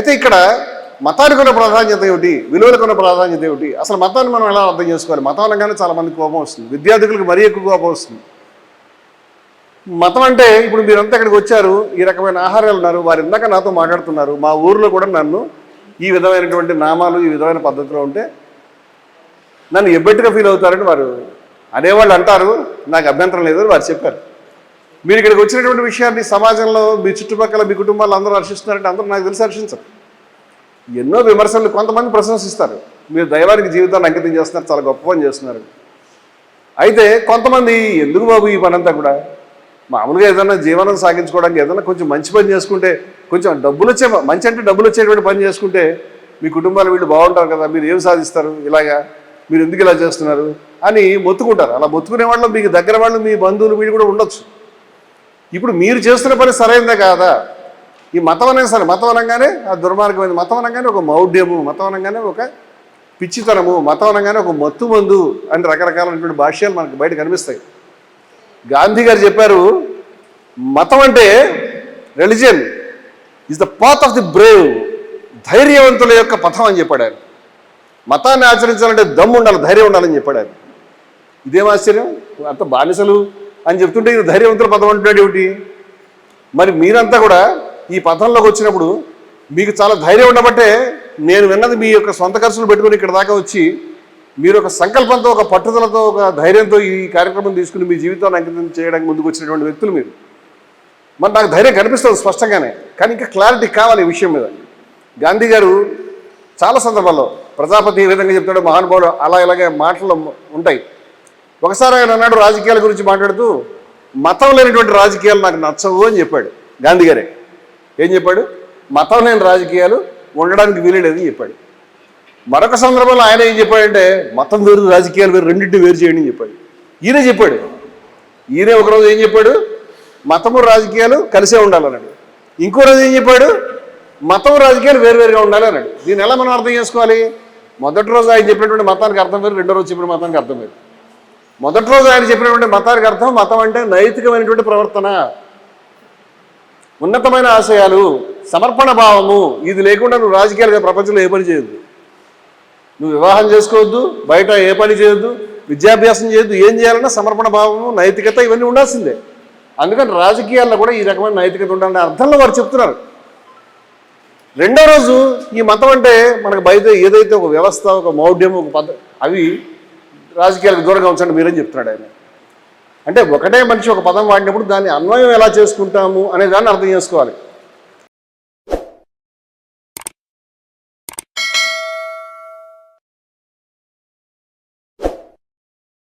అయితే ఇక్కడ మతానికి ఉన్న ప్రాధాన్యత ఏమిటి? విలువలకు ఉన్న ప్రాధాన్యత ఏమిటి? అసలు మతాన్ని మనం ఎలా అర్థం చేసుకోవాలి? మతం అనగానే చాలా మంది కోపం వస్తుంది. విద్యార్థులకు మరీ ఎక్కువ కోపం వస్తుంది. మతం అంటే ఇప్పుడు మీరంతా ఇక్కడికి వచ్చారు ఈ రకమైన ఆహారాలు ఉన్నారు వారు ఇందాక నాతో మాట్లాడుతున్నారు. మా ఊర్లో కూడా నన్ను ఈ విధమైనటువంటి నామాలు ఈ విధమైన పద్ధతిలో ఉంటే నన్ను ఎబ్బెట్టుగా ఫీల్ అవుతారని వారు అనేవాళ్ళు అంటారు. నాకు అభ్యంతరం లేదు వారు చెప్పారు. మీరు ఇక్కడికి వచ్చినటువంటి విషయాన్ని సమాజంలో మీ చుట్టుపక్కల మీ కుటుంబాలు అందరూ హర్షిస్తున్నారంటే అందరూ నాకు తెలిసి హర్షించరు. ఎన్నో విమర్శలు కొంతమంది ప్రశంసిస్తారు. మీరు దైవానికి జీవితాన్ని అంకితం చేస్తున్నారు చాలా గొప్ప పని చేస్తున్నారు. అయితే కొంతమంది ఎందుకు బాబు ఈ పనంతా కూడా? మామూలుగా ఏదైనా జీవనం సాగించుకోవడానికి ఏదైనా కొంచెం మంచి పని చేసుకుంటే కొంచెం డబ్బులు వచ్చే మంచి అంటే డబ్బులు వచ్చేటువంటి పని చేసుకుంటే మీ కుటుంబాలు వీళ్ళు బాగుంటారు కదా మీరు ఏం సాధిస్తారు? ఇలాగా మీరు ఎందుకు ఇలా చేస్తున్నారు? అని మొత్తుకుంటారు. అలా మొత్తుకునే వాళ్ళు మీకు దగ్గర వాళ్ళు మీ బంధువులు వీళ్ళు కూడా ఉండొచ్చు. ఇప్పుడు మీరు చేస్తున్న పని సరైనదే కాదా? ఈ మతం అనేది సరే మతం అనగానే ఆ దుర్మార్గమైన మతం అనగానే ఒక మౌఢ్యము మతం అనగానే ఒక పిచ్చితనము మతం అనగానే ఒక మత్తు మందు అని రకరకాలైనటువంటి భాష్యాలు మనకు బయట కనిపిస్తాయి. గాంధీ గారు చెప్పారు మతం అంటే religion is the path of the brave ధైర్యవంతుల యొక్క పథం అని చెప్పాడు ఆయన మతాన్ని ఆచరించాలంటే దమ్ము ఉండాలి ధైర్యం ఉండాలని చెప్పాడు ఆయన ఇదేం ఆశ్చర్యం? అంత బానిసలు అని చెప్తుంటే ఇది ధైర్యవంతుల పదం అంటున్నాడు ఏమిటి? మరి మీరంతా కూడా ఈ పథంలోకి వచ్చినప్పుడు మీకు చాలా ధైర్యం ఉండబట్టే నేను విన్నది మీ యొక్క సొంత ఖర్చులు పెట్టుకుని ఇక్కడ దాకా వచ్చి మీరు ఒక సంకల్పంతో ఒక పట్టుదలతో ఒక ధైర్యంతో ఈ కార్యక్రమం తీసుకుని మీ జీవితాన్ని అంకితం చేయడానికి ముందుకు వచ్చినటువంటి వ్యక్తులు మీరు. మరి నాకు ధైర్యం కనిపిస్తుంది స్పష్టంగానే కానీ ఇంకా క్లారిటీ కావాలి ఈ విషయం మీద. గాంధీ గారు చాలా సందర్భాల్లో ప్రజాపతి ఏ విధంగా చెప్తాడో మహానుభావుడు అలా ఇలాగే మాటలు ఉంటాయి. ఒకసారి ఆయన అన్నాడు రాజకీయాల గురించి మాట్లాడుతూ మతం లేనటువంటి రాజకీయాలు నాకు నచ్చవు అని చెప్పాడు గాంధీ గారే. ఏం చెప్పాడు? మతం లేని రాజకీయాలు ఉండడానికి వీలలేదని చెప్పాడు. మరొక సందర్భంలో ఆయన ఏం చెప్పాడంటే మతం వేరు రాజకీయాలు వేరు రెండింటిని వేరు చేయండి అని చెప్పాడు. ఈయనే చెప్పాడు. ఈయనే ఒకరోజు ఏం చెప్పాడు? మతము రాజకీయాలు కలిసే ఉండాలన్నాడు. ఇంకో రోజు ఏం చెప్పాడు? మతం రాజకీయాలు వేరువేరుగా ఉండాలి అన్నాడు దీన్ని ఎలా మనం అర్థం చేసుకోవాలి? మొదటి రోజు ఆయన చెప్పినటువంటి మతానికి అర్థం వేరు రెండో రోజు చెప్పిన మతానికి అర్థం వేరు. మొదటి రోజు ఆయన చెప్పినటువంటి మతానికి అర్థం మతం అంటే నైతికమైనటువంటి ప్రవర్తన. ఉన్నతమైన ఆశయాలు సమర్పణ భావము ఇది లేకుండా నువ్వు రాజకీయాలుగా ప్రపంచంలో ఏ పని చేయొద్దు. నువ్వు వివాహం చేసుకోవద్దు బయట ఏ పని చేయొద్దు విద్యాభ్యాసం చేయొద్దు ఏం చేయాలన్నా సమర్పణ భావము నైతికత ఇవన్నీ ఉండాల్సిందే. అందుకని రాజకీయాల్లో కూడా ఈ రకమైన నైతికత ఉండాలనే అర్థంలో వారు చెప్తున్నారు. రెండో రోజు ఈ మతం అంటే మనకు బయట ఏదైతే ఒక వ్యవస్థ ఒక మౌఢ్యం ఒక పద్ధ అవి రాజకీయాలకు దూరంగా ఉంచండి మీరని చెప్తున్నాడు ఆయన? అంటే ఒకటే మనిషి ఒక పదం వాడినప్పుడు దాన్ని అన్వయం ఎలా చేసుకుంటాము అనే దాన్ని అర్థం చేసుకోవాలి.